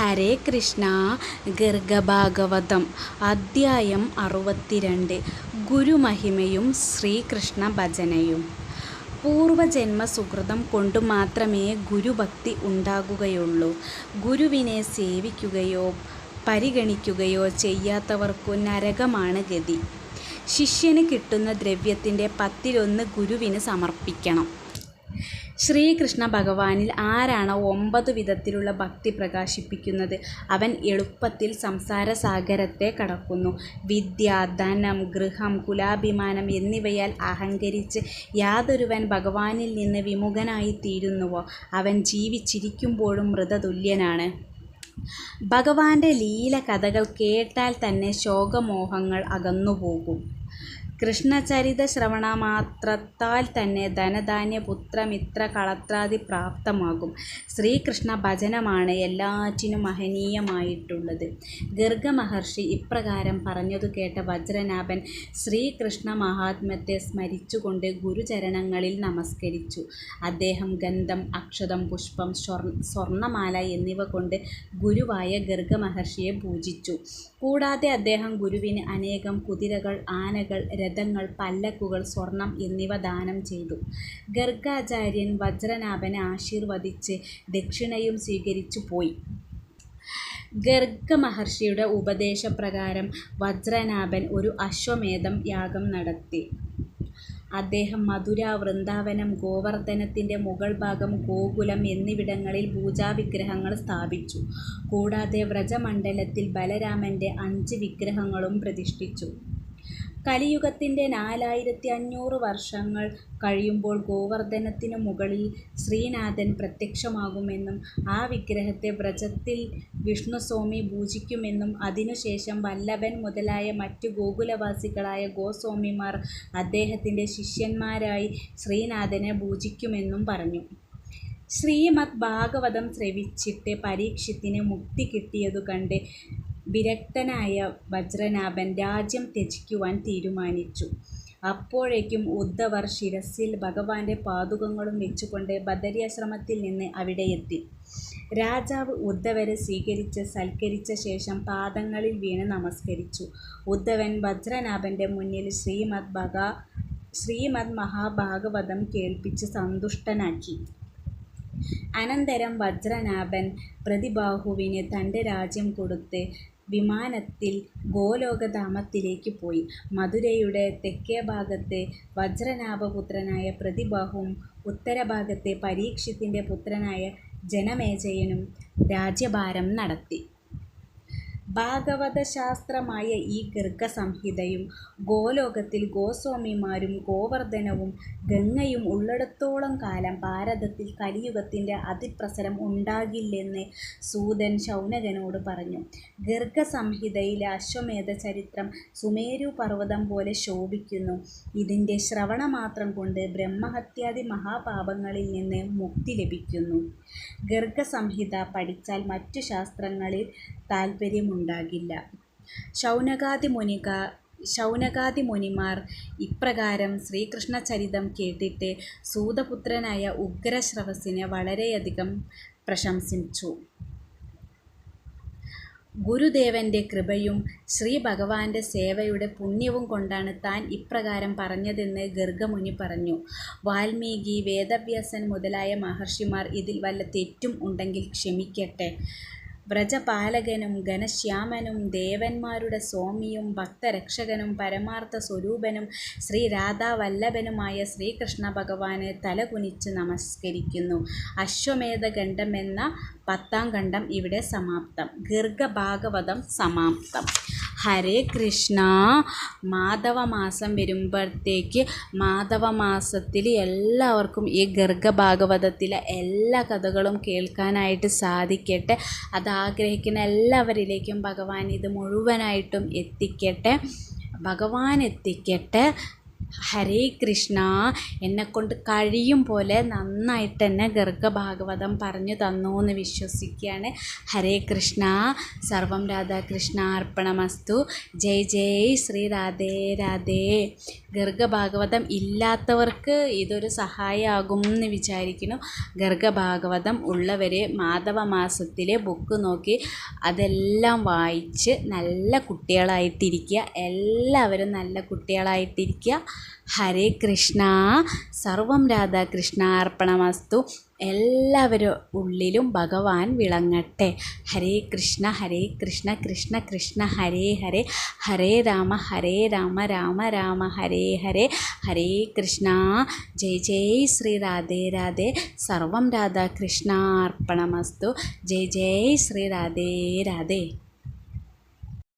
ഹരേ കൃഷ്ണ ഗർഗഭാഗവതം അദ്ധ്യായം അറുപത്തിരണ്ട്. ഗുരുമഹിമയും ശ്രീകൃഷ്ണ ഭജനയും. പൂർവജന്മ സുഹൃതം കൊണ്ട് മാത്രമേ ഗുരുഭക്തി ഉണ്ടാകുകയുള്ളൂ. ഗുരുവിനെ സേവിക്കുകയോ പരിഗണിക്കുകയോ ചെയ്യാത്തവർക്കു നരകമാണ് ഗതി. ശിഷ്യന് കിട്ടുന്ന ദ്രവ്യത്തിന്റെ പത്തിലൊന്ന് ഗുരുവിന് സമർപ്പിക്കണം. ശ്രീകൃഷ്ണ ഭഗവാനിൽ ആരാണ് ഒമ്പത് വിധത്തിലുള്ള ഭക്തി പ്രകാശിപ്പിക്കുന്നത്? അവൻ എളുപ്പത്തിൽ സംസാര സാഗരത്തെ കടക്കുന്നു. വിദ്യ ധനം ഗൃഹം കുലാഭിമാനം എന്നിവയാൽ അഹങ്കരിച്ച് യാതൊരുവൻ ഭഗവാനിൽ നിന്ന് വിമുഖനായി തീരുന്നുവോ അവൻ ജീവിച്ചിരിക്കുമ്പോഴും മൃതതുല്യനാണ്. ഭഗവാന്റെ ലീല കഥകൾ കേട്ടാൽ തന്നെ ശോകമോഹങ്ങൾ അകന്നുപോകും. കൃഷ്ണചരിത ശ്രവണമാത്രത്താൽ തന്നെ ധനധാന്യ പുത്രമിത്ര കളത്രാദി പ്രാപ്തമാകും ശ്രീകൃഷ്ണ ഭജനമാണ് എല്ലാറ്റിനും മഹനീയമായിട്ടുള്ളത്. ഗർഗ മഹർഷി ഇപ്രകാരം പറഞ്ഞതു കേട്ട വജ്രനാഭൻ ശ്രീകൃഷ്ണ മഹാത്മ്യത്തെ സ്മരിച്ചുകൊണ്ട് ഗുരുചരണങ്ങളിൽ നമസ്കരിച്ചു. അദ്ദേഹം ഗന്ധം അക്ഷതം പുഷ്പം സ്വർണമാല എന്നിവ കൊണ്ട് ഗുരുവായ ഗർഗ മഹർഷിയെ പൂജിച്ചു. കൂടാതെ അദ്ദേഹം ഗുരുവിന് അനേകം കുതിരകൾ ആനകൾ രഥങ്ങൾ പല്ലക്കുകൾ സ്വർണം എന്നിവ ദാനം ചെയ്തു. ഗർഗാചാര്യൻ വജ്രനാഭനെ ആശീർവദിച്ച് ദക്ഷിണയും സ്വീകരിച്ചു പോയി. ഗർഗ മഹർഷിയുടെ ഉപദേശപ്രകാരം വജ്രനാഭൻ ഒരു അശ്വമേധം യാഗം നടത്തി. അദ്ദേഹം മധുര വൃന്ദാവനം ഗോവർദ്ധനത്തിന്റെ മുകൾ ഭാഗം ഗോകുലം എന്നിവിടങ്ങളിൽ പൂജാവിഗ്രഹങ്ങൾ സ്ഥാപിച്ചു. കൂടാതെ വ്രജമണ്ഡലത്തിൽ ബലരാമന്റെ അഞ്ച് വിഗ്രഹങ്ങളും പ്രതിഷ്ഠിച്ചു. കലിയുഗത്തിന്റെ നാലായിരത്തി അഞ്ഞൂറ് വർഷങ്ങൾ കഴിയുമ്പോൾ ഗോവർദ്ധനത്തിനു മുകളിൽ ശ്രീനാഥൻ പ്രത്യക്ഷമാകുമെന്നും ആ വിഗ്രഹത്തെ വ്രജത്തിൽ വിഷ്ണുസ്വാമി പൂജിക്കുമെന്നും അതിനുശേഷം വല്ലഭൻ മുതലായ മറ്റു ഗോകുലവാസികളായ ഗോസ്വാമിമാർ അദ്ദേഹത്തിന്റെ ശിഷ്യന്മാരായി ശ്രീനാഥനെ പൂജിക്കുമെന്നും പറഞ്ഞു. ശ്രീമദ് ഭാഗവതം ശ്രവിച്ചിട്ട് പരീക്ഷത്തിന് മുക്തി കിട്ടിയതു കണ്ട് വിരക്തനായ വജ്രനാഭൻ രാജ്യം ത്യജിക്കുവാൻ തീരുമാനിച്ചു. അപ്പോഴേക്കും ഉദ്ധവർ ശിരസിൽ ഭഗവാന്റെ പാദുകങ്ങളും വെച്ചുകൊണ്ട് ബദരിയാശ്രമത്തിൽ നിന്ന് അവിടെയെത്തി രാജാവ് ഉദ്ധവരെ സ്വീകരിച്ച് സൽക്കരിച്ച ശേഷം പാദങ്ങളിൽ വീണ് നമസ്കരിച്ചു. ഉദ്ധവൻ വജ്രനാഭന്റെ മുന്നിൽ ശ്രീമദ് ഭഗ ശ്രീമദ് മഹാഭാഗവതം കേൾപ്പിച്ച് സന്തുഷ്ടനാക്കി. അനന്തരം വജ്രനാഭൻ പ്രതിബാഹുവിന് തന്റെ രാജ്യം കൊടുത്ത് വിമാനത്തിൽ ഗോലോകധാമത്തിലേക്ക് പോയി. മധുരയുടെ തെക്കേ ഭാഗത്തെ വജ്രനാഭപുത്രനായ പ്രതിബാഹുവും ഉത്തരഭാഗത്ത് പരീക്ഷിത്തിന്റെ പുത്രനായ ജനമേജയനും രാജ്യഭാരം നടത്തി. ഭാഗവതശാസ്ത്രമായ ഈ ഗർഗസംഹിതയും ഗോലോകത്തിൽ ഗോസ്വാമിമാരും ഗോവർദ്ധനവും ഗംഗയും ഉള്ളിടത്തോളം കാലം ഭാരതത്തിൽ കലിയുഗത്തിന്റെ അതിപ്രസരം ഉണ്ടാകില്ലെന്ന് സൂതൻ ശൗനകനോട് പറഞ്ഞു. ഗർഗസംഹിതയിലെ അശ്വമേധ ചരിത്രം സുമേരു പർവതം പോലെ ശോഭിക്കുന്നു. ഇതിന്റെ ശ്രവണമാത്രം കൊണ്ട് ബ്രഹ്മഹത്യാദി മഹാപാപങ്ങളിൽ നിന്ന് മുക്തി ലഭിക്കുന്നു. ഗർഗസംഹിത പഠിച്ചാൽ മറ്റു ശാസ്ത്രങ്ങളിൽ താൽപ്പര്യമുണ്ടാകില്ല ശൗനകാദി മുനിക ശൗനകാദി മുനിമാർ ഇപ്രകാരം ശ്രീകൃഷ്ണചരിതം കേട്ടിട്ട് സൂതപുത്രനായ ഉഗ്രശ്രവസിനെ വളരെയധികം പ്രശംസിച്ചു. ഗുരുദേവന്റെ കൃപയും ശ്രീ ഭഗവാന്റെ സേവയുടെ പുണ്യവും കൊണ്ടാണ് താൻ ഇപ്രകാരം പറഞ്ഞതെന്ന് ഗർഗമുനി പറഞ്ഞു. വാൽമീകി വേദവ്യാസൻ മുതലായ മഹർഷിമാർ ഇതിൽ വല്ല തെറ്റും ഉണ്ടെങ്കിൽ ക്ഷമിക്കട്ടെ. വ്രജപാലകനും ഘനശ്യാമനും ദേവന്മാരുടെ സ്വാമിയും ഭക്തരക്ഷകനും പരമാർത്ഥ സ്വരൂപനും ശ്രീ രാധാവല്ലഭനുമായ ശ്രീകൃഷ്ണ ഭഗവാനെ തലകുനിച്ച് നമസ്കരിക്കുന്നു. അശ്വമേധഖണ്ഡം എന്ന പത്താം ഖണ്ഡം ഇവിടെ സമാപ്തം. ഗർഗഭാഗവതം സമാപ്തം. ഹരേ കൃഷ്ണ. മാധവ മാധവമാസം വരുമ്പോഴത്തേക്ക് മാധവമാസത്തിൽ എല്ലാവർക്കും ഈ ഗർഗഭാഗവതത്തിലെ എല്ലാ കഥകളും കേൾക്കാനായിട്ട് സാധിക്കട്ടെ. അത് ആഗ്രഹിക്കുന്ന എല്ലാവരിലേക്കും ഭഗവാൻ ഇത് മുഴുവനായിട്ടും എത്തിക്കട്ടെ. ഭഗവാൻ എത്തിക്കട്ടെ. ഹരേ കൃഷ്ണ. എന്നെക്കൊണ്ട് കഴിയും പോലെ നന്നായിട്ട് തന്നെ ഗർഗഭാഗവതം പറഞ്ഞു തന്നു എന്ന് വിശ്വസിക്കുകയാണ് ഹരേ കൃഷ്ണ. സർവം രാധാകൃഷ്ണ അർപ്പണമസ്തു. ജയ് ജയ് ശ്രീ രാധേ രാധേ. ഗർഗഭാഗവതം ഇല്ലാത്തവർക്ക് ഇതൊരു സഹായമാകും എന്ന് വിചാരിക്കുന്നു. ഗർഗഭാഗവതം ഉള്ളവരെ മാധവ മാസത്തിലെ ബുക്ക് നോക്കി അതെല്ലാം വായിച്ച് നല്ല കുട്ടികളായിട്ടിരിക്കുക. എല്ലാവരും നല്ല കുട്ടികളായിട്ടിരിക്കുക. ഹരേ കൃഷ്ണ. സർവം രാധാകൃഷ്ണ അർപ്പണമസ്തു. എല്ലാവരും ഉള്ളിലും ഭഗവാൻ വിളങ്ങട്ടെ. ഹരേ കൃഷ്ണ ഹരേ കൃഷ്ണ കൃഷ്ണ കൃഷ്ണ ഹരേ ഹരേ. ഹരേ രാമ ഹരേ രാമ രാമ രാമ ഹരേ ഹരേ. ഹരേ കൃഷ്ണ. ജയ് ജയ് ശ്രീ രാധേ രാധേ. സർവം രാധാകൃഷ്ണ അർപ്പണമസ്തു. ജയ് ജയ് ശ്രീ രാധേ രാധേ.